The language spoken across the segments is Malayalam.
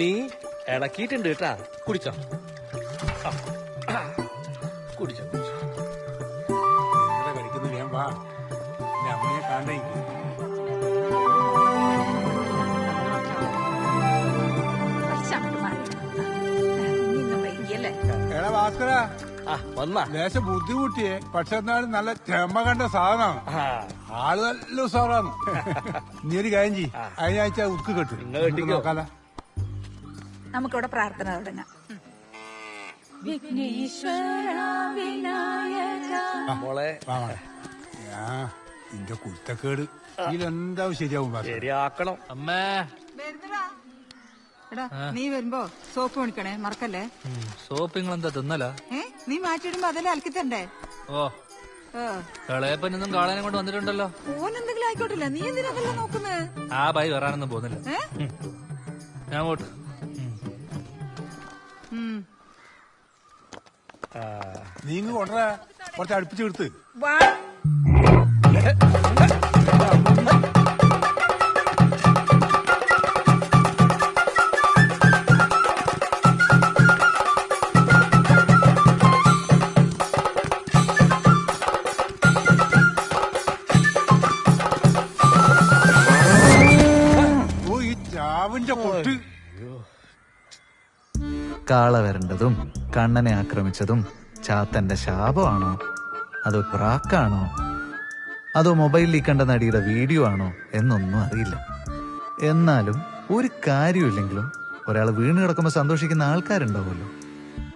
വേണി ഇളക്കിയിട്ടുണ്ട് കേട്ടാ. കുടിച്ചോ. കുടിച്ചോ. കുടിച്ചോ ഇവിടെ ഞാൻ വാ. എന്റെ അമ്മയെ കാണേ എടാ ഭാസ്കര ലേശം ബുദ്ധിമുട്ടിയേ. പക്ഷെ എന്നാലും നല്ല ചെമ്മ കണ്ട സാധനമാണ് ആൾ നല്ല ഉസാറാണ് നീ ഒരു കാര്യം ചെയ്യ്. അതിനാഴ്ച ഉക്ക് കെട്ടു. നോക്കാല. നമുക്കിവിടെ പ്രാർത്ഥന തുടങ്ങാം. മോളെ. നിന്റെ കുത്തക്കേട് ഇതിലെന്താവും ശരിയാവും. ശരിയാക്കണം. അമ്മേ. എടാ നീ വരുമ്പോ സോപ്പ് മേടിക്കണേ മറക്കല്ലേ? സോപ്പ് നിങ്ങളെന്താ തിന്നല? നീ മാറ്റിയിടുമ്പോ അതെല്ലാം അലക്കി തരണ്ടേ ഓ ഏ, ഇളയപ്പനൊന്നും കാളാനെ കൊണ്ട് വന്നിട്ടുണ്ടല്ലോ. ഓൻ എന്തെങ്കിലും ആയിക്കോട്ടില്ല? നീ എന്തിനാ അതെല്ലാം നോക്കുന്നത് ആ ബൈ വരാനൊന്നും പോകുന്നില്ല. ഞാൻ അങ്ങോട്ട്. ആ, നീ ഇങ്ങ് കുറച്ച് അടുപ്പിച്ച് എടുത്ത് ഓ ഈ ചാവിന്റെ പൊട്ട്. കാള വരണ്ടതും കണ്ണനെ ആക്രമിച്ചതും ചാത്തന്റെ ശാപമാണോ? അതോ പ്രാക്കാണോ? അതോ മൊബൈലിൽ കണ്ട നടിയുടെ വീഡിയോ ആണോ എന്നൊന്നും അറിയില്ല. എന്നാലും ഒരു കാര്യമില്ലെങ്കിലും ഒരാൾ വീണ് കിടക്കുമ്പോൾ സന്തോഷിക്കുന്ന ആൾക്കാരുണ്ടാവുമല്ലോ.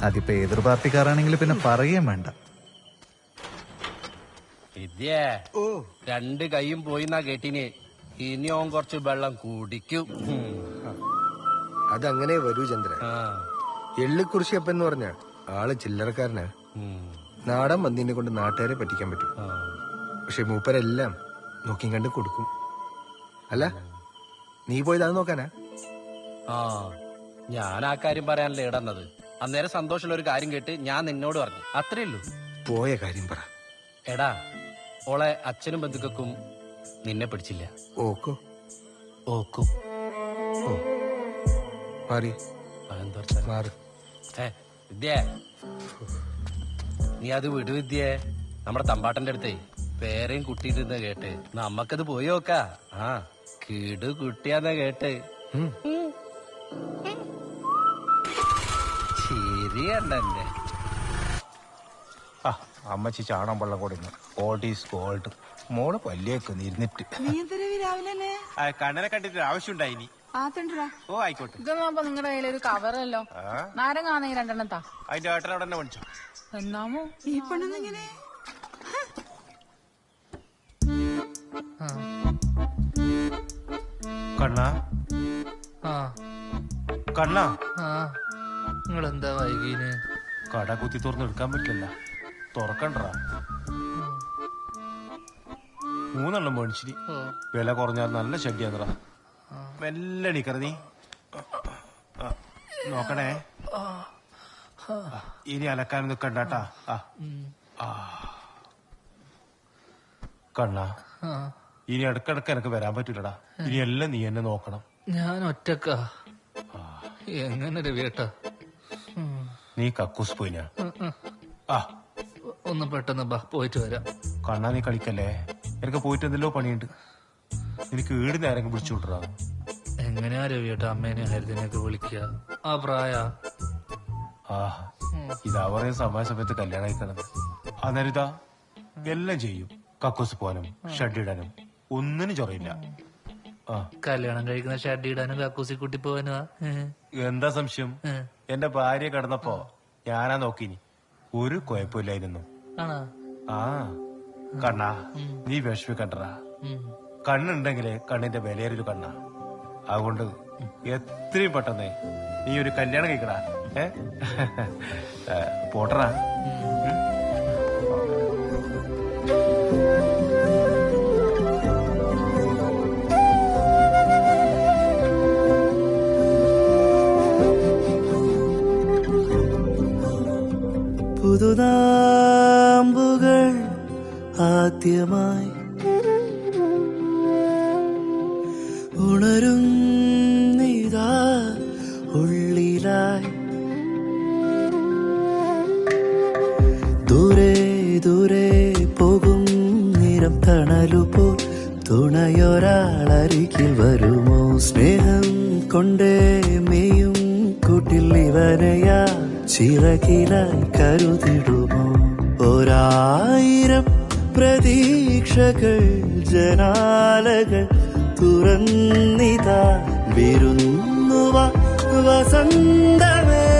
അതിപ്പോ എതിർ പാർട്ടിക്കാരാണെങ്കിൽ പിന്നെ പറയുകയും വേണ്ട. വിദ്യേ രണ്ട് കൈയും പോയി കേട്ടിന്. ഇനി ഓൻ കുറച്ച് വെള്ളം കുടിക്കും. അതങ്ങനെ വരൂ ചന്ദ്രൻ. ആ. എള്ളിക്കുറിശിയപ്പൻ എന്ന് പറഞ്ഞ ആൾ ചില്ലറക്കാരനാ. നാടൻ മന്തിനെ കൊണ്ട് നാട്ടുകാരെ പറ്റിക്കാൻ പറ്റും. പക്ഷെ മൂപ്പരെല്ലാം നോക്കിയും കണ്ട് കൊടുക്കും. അല്ല നീ പോയത് അത് നോക്കാനാ? ആ ഞാൻ ആ കാര്യം പറയാനല്ലേ ഇടന്നത്. അന്നേരം സന്തോഷമുള്ള ഒരു കാര്യം കേട്ട് ഞാൻ നിന്നോട് പറഞ്ഞു. അത്രേ ഉള്ളൂ. പോയ കാര്യം പറ. എടാ ഓളെ അച്ഛനും ബന്ധുക്കൾക്കും നിന്നെ പിടിച്ചില്ല. ഓക്കോ? ഓക്കോ. മാറി. മാറി? മാറ്. വിദ്യേ. നീ അത് വിടു വിദ്യേ. നമ്മുടെ തമ്പാട്ടന്റെ അടുത്തേ. പേരെയും കുട്ടിയിട്ടിരുന്ന കേട്ട്. നമ്മക്കത് പോയി നോക്കാ. ആ കിടു കുട്ടിയാന്ന കേട്ട്. ശരിയല്ലേ ശരിയണ്ടല്ലേ ആ അമ്മച്ചി ചാണം വെള്ളം കൊടുക്കുന്നു ഗോൾഡ് ഈസ് ഗോൾഡ് മോൾ പല്ലിയൊക്കെ ഇരുന്നിട്ട് നീ എന്തിനാ ഈ രാവിലെ തന്നെ കണ്ണനെ കണ്ടിട്ട് ആവശ്യമുണ്ടായി ഓ ആയിക്കോട്ടെ. ഇതൊന്നാകുമ്പോ നിങ്ങളുടെ കയ്യിലൊരു കവറല്ലോ നാരങ്ങ ആണെങ്കിൽ രണ്ടെണ്ണം താ അതിന്റെ ഏട്ടൻ അവിടെ തന്നെ മേടിച്ചോ എന്നാമോ ഈ പെണ്ണെന്നിങ്ങനെ കണ്ണ. ആ. കണ്ണ. ആ. നിങ്ങളെന്താ വൈകീന്? കട കുത്തി തുറന്ന് എടുക്കാൻ പറ്റില്ല തുറക്കണ്ടാ മൂന്നെണ്ണം മേടിച്ചിരി വില കുറഞ്ഞാൽ നല്ല ശല്യാന്നറ മെല്ലെ എണീക്കറ നീ നോക്കണേ. ഇനി അലക്കാൻ നിക്കണ്ടാട്ടാ. കണ്ണ ഇനി ഇടക്കിടക്ക് എനിക്ക് വരാൻ പറ്റൂലടാ. ഇനി എല്ലാം നീ എന്നെ നോക്കണം. ഞാൻ ഒറ്റക്കാ. എങ്ങനെ രവിയേട്ടാ നീ കക്കൂസ് പോയിനാ? ആ. ഒന്ന് പെട്ടെന്ന് ബാ പോയിട്ട് വരാം. കണ്ണാ നീ കളിക്കല്ലേ? എനിക്ക് പോയിട്ട് എന്തെല്ലോ പണിയുണ്ട്. നിനക്ക് വീട് ആരെങ്കിലും പിടിച്ചു എങ്ങനെയാ രവിയേട്ടാ അമ്മേനെ ഹരിതനെയൊക്കെ വിളിക്കുക? ആ പ്രായ? ആ ഇതാ പറയുന്ന സമയ സമയത്ത് കല്യാണം കഴിക്കണത് അന്നേരം എല്ലാം ചെയ്യും. കക്കൂസ് പോകാനും ഷഡ് ഇടാനും. ഒന്നിനും ചൊറയില്ല. ആ. കല്യാണം കഴിക്കുന്ന ഷഡ് ഇടാനും കക്കൂസി കൂട്ടി പോവാനുവാ എന്താ സംശയം? എന്റെ ഭാര്യ കിടന്നപ്പോ ഞാനാ നോക്കിനി. ഒരു കുഴപ്പമില്ലായിരുന്നു. ആ. കണ്ണാ നീ വിഷമിക്കണ്ടടാ. കണ്ണുണ്ടെങ്കിലേ കണ്ണിന്റെ വിലയേറിയൊരു കണ്ണാ. അതുകൊണ്ട് എത്രയും പെട്ടെന്ന് നീ ഒരു കല്യാണം കഴിക്കടാ. ഏ? പോട്ടറാ. ഉണരുന്നിതാ ഉള്ളിലായി. ദൂരെ ദൂരെ പോകും നിരം തണലുപോ. തുണയൊരാളരികിൽ വരുമോ? സ്നേഹം കൊണ്ടേ മെയ്യും കൂട്ടിൽ ഇവനയാ ചിറകിലായി കരുതിടുമോ? ഒരായിരം പ്രതീക്ഷകൾ ജനാലകൾ തുറന്നിതാ വിരുന്നുവ വസന്തമേ.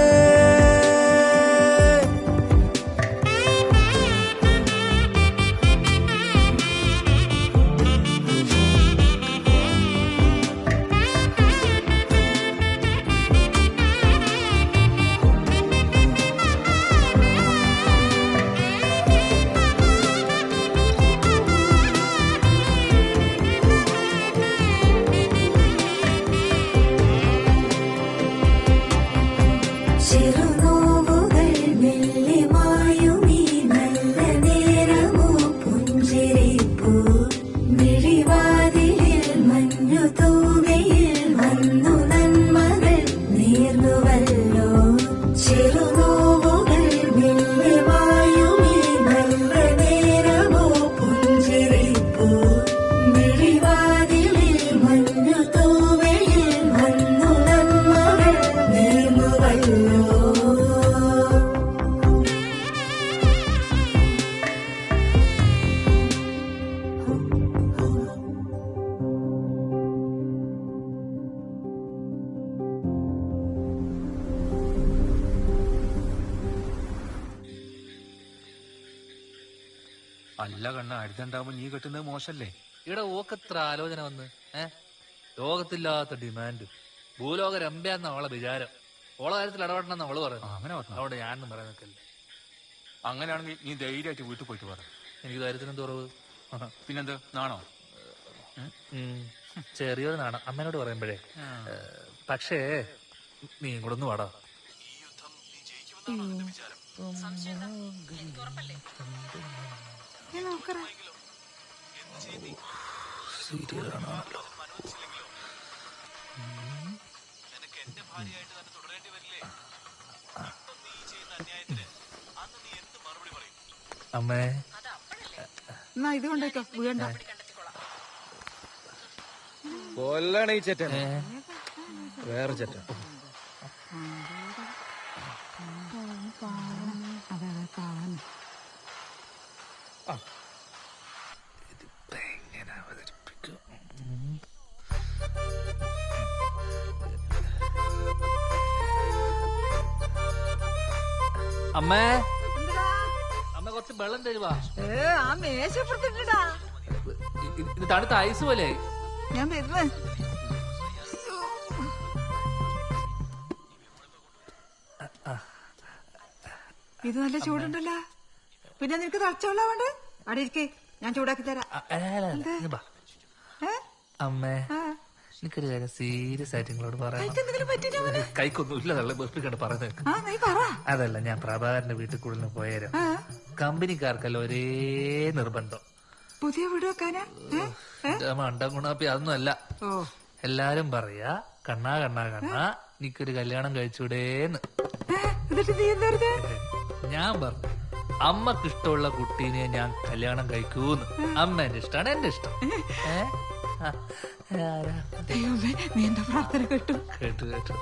അല്ല കണ്ണ അടുത്തുണ്ടാവുമ്പോ നീ കെട്ടുന്നത് മോശല്ലേ? ഇവിടെ ഓക്കെത്ര ആലോചന വന്ന് ഏ? ലോകത്തില്ലാത്ത ഡിമാൻഡ് ഭൂലോക രമ്പയാന്ന അവളെ വിചാരം. ഓളെ കാര്യത്തിൽ ഇടപെടണമെന്ന് അവൾ പറഞ്ഞു അങ്ങനെ പറഞ്ഞു. അവിടെ ഞാൻ പറയാൻ നിൽക്കല്ലേ അങ്ങനെയാണെങ്കിൽ നീ ധൈര്യമായിട്ട് വീട്ടിൽ പോയിട്ട് പറ. എനിക്ക് ധൈര്യത്തിനും തുറവ് പിന്നെന്ത് നാണോ? ചെറിയൊരു നാണം. അമ്മേനോട് പറയുമ്പോഴേ പക്ഷേ നീ കൂടെ ഒന്ന് വാടാ. അമ്മേ എന്നാ ഇത് കൊണ്ടേക്കോ. വീണ്ട. കൊല്ലണ ഈ ചെറ്റൻ വേറെ ചെറ്റൻ അമ്മേ. അമ്മ കുറച്ച് വെള്ളം തരുവാ. ആ മേശപ്പുറത്തിട്ടാ ഇത് തണുത്ത ഐസ് പോലെ. ഞാൻ വരുന്നേ. ഇത് നല്ല ചൂടുണ്ടല്ലോ. പിന്നെ നിനക്ക് തളച്ചോളാ വേണ്ട അവിടെ ഇരിക്കേ. ഞാൻ ചൂടാക്കി തരാം? അമ്മേ. എനിക്കൊരു കാര്യം സീരിയസ് ആയിട്ട് നിങ്ങളോട് പറയാം എന്തെങ്കിലും പറ്റിയിട്ടാ മോനെ? കൈക്കൊന്നും ഇല്ല തള്ള വെറുപ്പിക്കണ്ട പറയുന്നത് അതല്ല ഞാൻ പ്രഭാകരന്റെ വീട്ടിൽ കൂടുതൽ പോയാലും കമ്പനിക്കാർക്കല്ല ഒരേ നിർബന്ധം. പുതിയ വീട് വെക്കാനാ? മണ്ടം ഗുണാപ്പി അതൊന്നും അല്ല. എല്ലാരും പറയാ കണ്ണാ കണ്ണാ കണ്ണാ എനിക്കൊരു കല്യാണം കഴിച്ചൂടേന്ന് ഞാൻ പറഞ്ഞു അമ്മയ്ക്ക് ഇഷ്ടമുള്ള കുട്ടീനെ ഞാൻ കല്യാണം കഴിക്കൂന്ന്. അമ്മേന്റെ ഇഷ്ടമാണ് എന്റെ ഇഷ്ടം. ആരാ? ദൈവമേ നീ എന്താ പ്രാർത്ഥന കേട്ടു കേട്ടു. കേട്ടു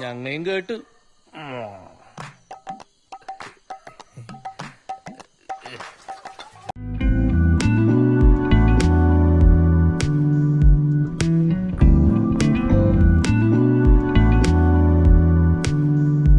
ഞങ്ങയും കേട്ടു.